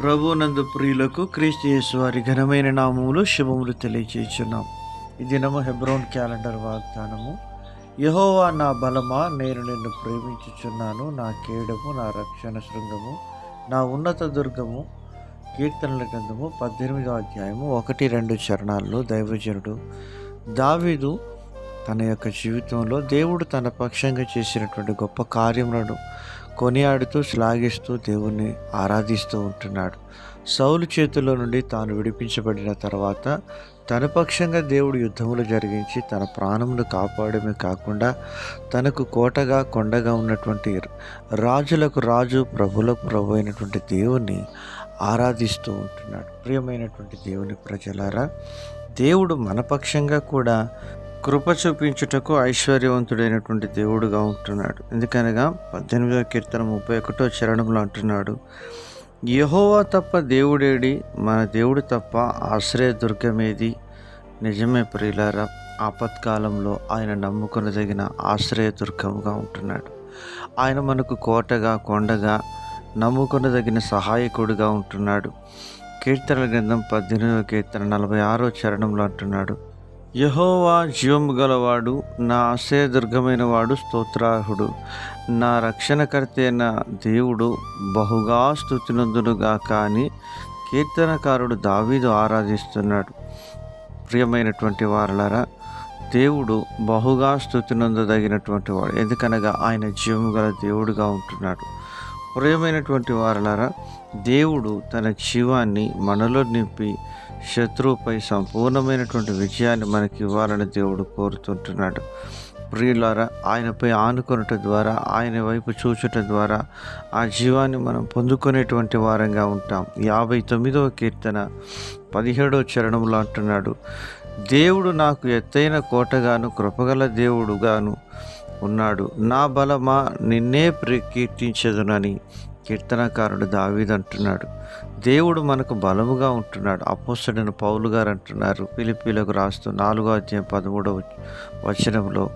ప్రభునందు ప్రియులకు క్రీస్తు యేసు వారి ఘనమైన నామములు శుభములు తెలియచేస్తున్నాం ఈ దినము హెబ్రోన్ క్యాలెండర్ వాగ్దానము. యహోవా నా బలమా నేను నిన్ను ప్రేమించుచున్నాను. నా కేడము నా రక్షణ శృంగము నా ఉన్నత దుర్గము కీర్తనల గ్రంథము పద్దెనిమిదో అధ్యాయము ఒకటి రెండు చరణాల్లో దైవజనుడు దావీదు తన యొక్క జీవితంలో దేవుడు తన పక్షంగా చేసినటువంటి గొప్ప కార్యములను కొనియాడుతూ శ్లాఘిస్తూ దేవుణ్ణి ఆరాధిస్తూ ఉంటున్నాడు. సౌలు చేతుల్లో నుండి తాను విడిపించబడిన తర్వాత తన పక్షంగా దేవుడు యుద్ధములు జరిగించి తన ప్రాణమును కాపాడమే కాకుండా తనకు కోటగా కొండగా ఉన్నటువంటి రాజులకు రాజు ప్రభులకు ప్రభు అయినటువంటి దేవుణ్ణి ఆరాధిస్తూ ఉంటున్నాడు. ప్రియమైనటువంటి దేవుని ప్రజలారా దేవుడు మన పక్షంగా కూడా కృప చూపించుటకు ఐశ్వర్యవంతుడైనటువంటి దేవుడుగా ఉంటున్నాడు. ఎందుకనగా పద్దెనిమిదవ కీర్తన ముప్పై ఒకటో చరణంలో అంటున్నాడు యహోవా తప్ప దేవుడేడి మన దేవుడు తప్ప ఆశ్రయ దుర్గమేది? నిజమే ప్రియులారా ఆపత్కాలంలో ఆయన నమ్ముకొనదగిన ఆశ్రయ దుర్గముగా ఉంటున్నాడు. ఆయన మనకు కోటగా కొండగా నమ్ముకొనదగిన సహాయకుడిగా ఉంటున్నాడు. కీర్తన గ్రంథం పద్దెనిమిదవ కీర్తన నలభై ఆరో చరణంలో అంటున్నాడు యహోవా జీవము గలవాడు నా ఆశయదుర్గమైన వాడు స్తోత్రార్హుడు. నా రక్షణకర్త అయిన దేవుడు బహుగా స్థుతినందునుగా కానీ కీర్తనకారుడు దావీదు ఆరాధిస్తున్నాడు. ప్రియమైనటువంటి వారలరా దేవుడు బహుగా స్థుతినందదగినటువంటి వాడు. ఎందుకనగా ఆయన జీవము గల దేవుడుగా ఉంటున్నాడు. ప్రియమైనటువంటి వారలారా దేవుడు తన జీవాన్ని మనలో నింపి శత్రువుపై సంపూర్ణమైనటువంటి విజయాన్ని మనకి ఇవ్వాలని దేవుడు కోరుతుంటున్నాడు. ప్రియులారా ఆయనపై ఆనుకొనట ద్వారా ఆయన వైపు చూచుట ద్వారా ఆ జీవాన్ని మనం పొందుకునేటువంటి వారంగా ఉంటాం. యాభై తొమ్మిదవ కీర్తన పదిహేడవ చరణంలో అంటున్నాడు దేవుడు నాకు ఎత్తైన కోటగాను కృపగల దేవుడుగాను ఉన్నాడు. నా బలమా నిన్నే ప్రకీర్తించదునని కీర్తనకారుడు కీర్తనకారుడు దావీదంటున్నాడు దేవుడు మనకు బలముగా ఉంటున్నాడు. అపోసడైన పౌలు గారు అంటున్నారు. పిలిపిలకు రాస్తూ నాలుగో అధ్యాయం పదమూడవ వచనంలో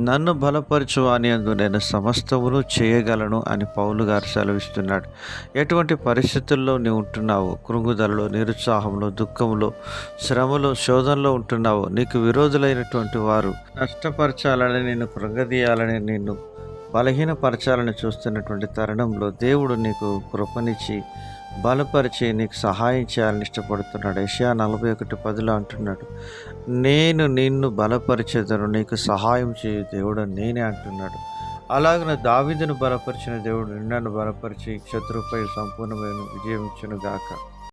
నన్ను బలపరచు అని అందు నేను సమస్తమును చేయగలను అని పౌలు గారు సెలవిస్తున్నాడు. ఎటువంటి పరిస్థితుల్లో నీవు ఉంటున్నావు? కృంగుదలలో నిరుత్సాహంలో దుఃఖంలో శ్రమలో శోధనలో ఉంటున్నావు? నీకు విరోధులైనటువంటి వారు నష్టపరచాలని నిన్ను కృంగదీయాలని నిన్ను బలహీనపరచాలని చూస్తున్నటువంటి తరుణంలో దేవుడు నీకు కృపనిచ్చి బలపరిచి నీకు సహాయం చేయాలని ఇష్టపడుతున్నాడు. ఏషియా నలభై ఒకటి పదిలో అంటున్నాడు నేను నిన్ను బలపరిచేదను నీకు సహాయం చేయు దేవుడు నేనే అంటున్నాడు. అలాగన దావిదను బలపరిచిన దేవుడు నిన్నను బలపరిచి శత్రుపై సంపూర్ణమైన విజయం ఇచ్చును గాక